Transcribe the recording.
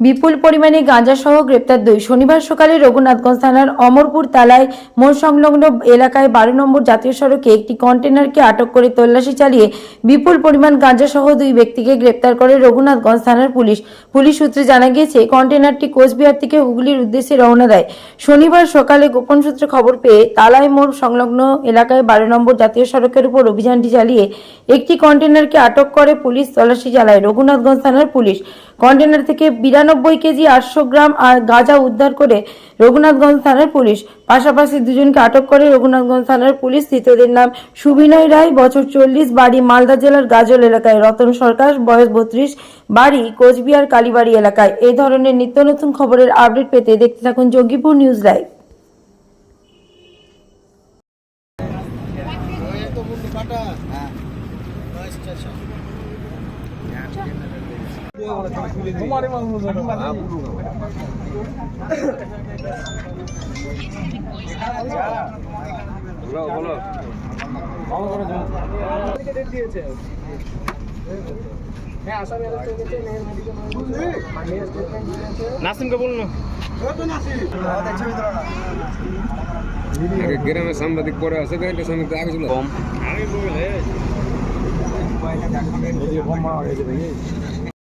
বিপুল পরিমাণে গাঁজাসহ গ্রেপ্তার দুই। শনিবার সকালে রঘুনাথগঞ্জ থানার অমরপুর তালায় মোড় সংলগ্ন এলাকায় বারো নম্বর জাতীয় সড়কে একটি কন্টেনারকে আটক করে তল্লাশি চালিয়ে বিপুল পরিমাণ গাঁজাসহ দুই ব্যক্তিকে গ্রেপ্তার করে রঘুনাথগঞ্জ থানার পুলিশ। পুলিশ সূত্রে জানা গিয়েছে কন্টেনারটি কোচবিহার থেকে হুগলির উদ্দেশ্যে রওনা দেয়। শনিবার সকালে গোপন সূত্রে খবর পেয়ে তালাই মোড় সংলগ্ন এলাকায় বারো নম্বর জাতীয় সড়কের উপর অভিযানটি চালিয়ে একটি কন্টেনারকে আটক করে পুলিশ তল্লাশি চালায় রঘুনাথগঞ্জ থানার পুলিশ। কন্টেনার থেকে বিরানব্বই কেজি আটশো গ্রাম আর গাঁজা উদ্ধার করে রঘুনাথগঞ্জ থানার পুলিশ। পাশাপাশি দুজনকে আটক করে রঘুনাথগঞ্জ থানার পুলিশ। তৃতীয়দের নাম সুবিনয় রায়, বছর চল্লিশ, বাড়ি মালদা জেলার গাজল এলাকায়। রতন সরকার, বয়স বত্রিশ, বাড়ি কোচবিহার, কালীবাড়ি এলাকায়। এই ধরনের নিত্য নতুন খবরের আপডেট পেতে দেখতে থাকুন যোগীপুর নিউজ লাইভ। নাসিমকে বলুন। না আগে গ্রামে সাংবাদিক পরে আছে সাংবাদিক আগে ছিল আমি বলে